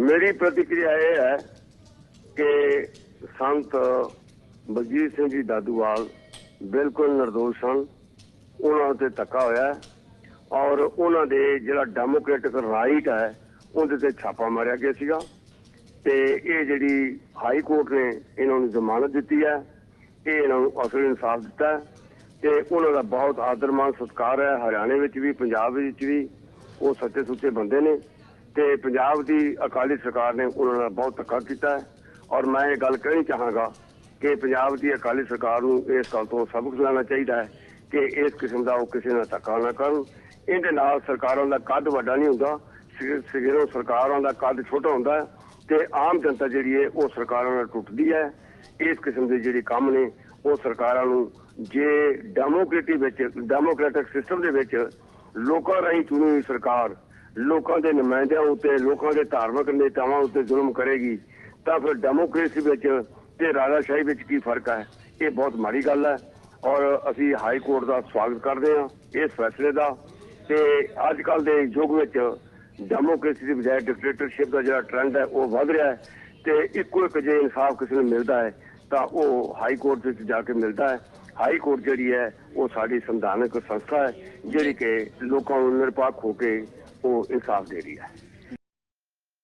ਮੇਰੀ ਪ੍ਰਤੀਕਿਰਿਆ ਇਹ ਹੈ ਕਿ ਸੰਤ ਬਲਜੀਤ ਸਿੰਘ ਜੀ ਦਾਦੂਵਾਲ ਬਿਲਕੁਲ ਨਿਰਦੋਸ਼ ਹਨ ਉਹਨਾਂ ਉੱਤੇ ਧੱਕਾ ਹੋਇਆ ਔਰ ਉਹਨਾਂ ਦੇ ਜਿਹੜਾ ਡੈਮੋਕ੍ਰੈਟਿਕ ਰਾਈਟ ਹੈ, ਉਹਦੇ ਤੇ ਛਾਪਾ ਮਾਰਿਆ ਗਿਆ ਸੀਗਾ। ਤੇ ਇਹ ਜਿਹੜੀ ਹਾਈ ਕੋਰਟ ਨੇ ਇਹਨਾਂ ਨੂੰ ਜ਼ਮਾਨਤ ਦਿੱਤੀ ਹੈ, ਇਹ ਇਹਨਾਂ ਨੂੰ ਅਸਲ ਇਨਸਾਫ ਦਿੱਤਾ ਹੈ ਤੇ ਉਹਨਾਂ ਦਾ ਬਹੁਤ ਆਦਰ ਮਾਨ ਸਤਿਕਾਰ ਹੈ। ਹਰਿਆਣੇ ਵਿੱਚ ਵੀ, ਪੰਜਾਬ ਵਿੱਚ ਵੀ ਉਹ ਸੱਚੇ ਸੁੱਚੇ ਬੰਦੇ ਨੇ। ਤੇ ਪੰਜਾਬ ਦੀ ਅਕਾਲੀ ਸਰਕਾਰ ਨੇ ਉਹਨਾਂ ਨਾਲ ਬਹੁਤ ਧੱਕਾ ਕੀਤਾ ਹੈ। ਔਰ ਮੈਂ ਇਹ ਗੱਲ ਕਹਿਣੀ ਚਾਹਾਂਗਾ ਕਿ ਪੰਜਾਬ ਦੀ ਅਕਾਲੀ ਸਰਕਾਰ ਨੂੰ ਇਸ ਗੱਲ ਤੋਂ ਸਬਕ ਲੈਣਾ ਚਾਹੀਦਾ ਹੈ ਕਿ ਇਸ ਕਿਸਮ ਦਾ ਉਹ ਕਿਸੇ ਨਾਲ ਧੱਕਾ ਨਾ ਕਰਨ। ਇਹਦੇ ਨਾਲ ਸਰਕਾਰਾਂ ਦਾ ਕੱਦ ਵੱਡਾ ਨਹੀਂ ਹੁੰਦਾ। ਸਿ- ਸਿਗਰੋਂ ਸਰਕਾਰਾਂ ਦਾ ਕੱਦ ਛੋਟਾ ਹੁੰਦਾ ਹੈ ਤੇ ਆਮ ਜਨਤਾ ਜਿਹੜੀ ਹੈ, ਉਹ ਸਰਕਾਰਾਂ ਨਾਲ ਟੁੱਟਦੀ ਹੈ। ਇਸ ਕਿਸਮ ਦੇ ਜਿਹੜੇ ਕੰਮ ਨੇ, ਉਹ ਸਰਕਾਰਾਂ ਨੂੰ ਜੇ ਡੈਮੋਕ੍ਰੇਟਿਕ ਵਿੱਚ, ਡੈਮੋਕ੍ਰੈਟਿਕ ਸਿਸਟਮ ਦੇ ਵਿੱਚ ਲੋਕਾਂ ਰਾਹੀਂ ਚੁਣੀ ਹੋਈ ਸਰਕਾਰ ਲੋਕਾਂ ਦੇ ਨੁਮਾਇੰਦਿਆਂ ਉੱਤੇ, ਲੋਕਾਂ ਦੇ ਧਾਰਮਿਕ ਨੇਤਾਵਾਂ ਉੱਤੇ ਜ਼ੁਲਮ ਕਰੇਗੀ, ਤਾਂ ਫਿਰ ਡੈਮੋਕ੍ਰੇਸੀ ਵਿੱਚ ਤੇ ਰਾਜਾਸ਼ਾਹੀ ਵਿੱਚ ਕੀ ਫ਼ਰਕ ਹੈ? ਇਹ ਬਹੁਤ ਮਾੜੀ ਗੱਲ ਹੈ ਔਰ ਅਸੀਂ ਹਾਈ ਕੋਰਟ ਦਾ ਸਵਾਗਤ ਕਰਦੇ ਹਾਂ ਇਸ ਫੈਸਲੇ ਦਾ ਤੇ ਅੱਜ ਕੱਲ ਦੇ ਯੁੱਗ ਵਿੱਚ ਡੈਮੋਕ੍ਰੇਸੀ ਦੀ ਬਜਾਏ ਡਿਕਟੇਟਰਸ਼ਿਪ ਦਾ ਜਿਹੜਾ ਟ੍ਰੈਂਡ ਹੈ ਉਹ ਵੱਧ ਰਿਹਾ ਹੈ ਤੇ ਇੱਕੋ ਇੱਕ ਜੇ ਇਨਸਾਫ ਕਿਸੇ ਨੂੰ ਮਿਲਦਾ ਹੈ, ਤਾਂ ਉਹ ਹਾਈ ਕੋਰਟ ਵਿੱਚ ਜਾ ਕੇ ਮਿਲਦਾ ਹੈ। ਹਾਈ ਕੋਰਟ ਜਿਹੜੀ ਹੈ ਉਹ ਸਾਡੀ ਸੰਵਿਧਾਨਕ ਸੰਸਥਾ ਹੈ, ਜਿਹੜੀ ਕਿ ਲੋਕਾਂ ਨੂੰ ਨਿਰਪੱਖ ਹੋ ਕੇ ਉਹ ਇਨਸਾਫ ਦੇ ਰਹੀ ਹੈ।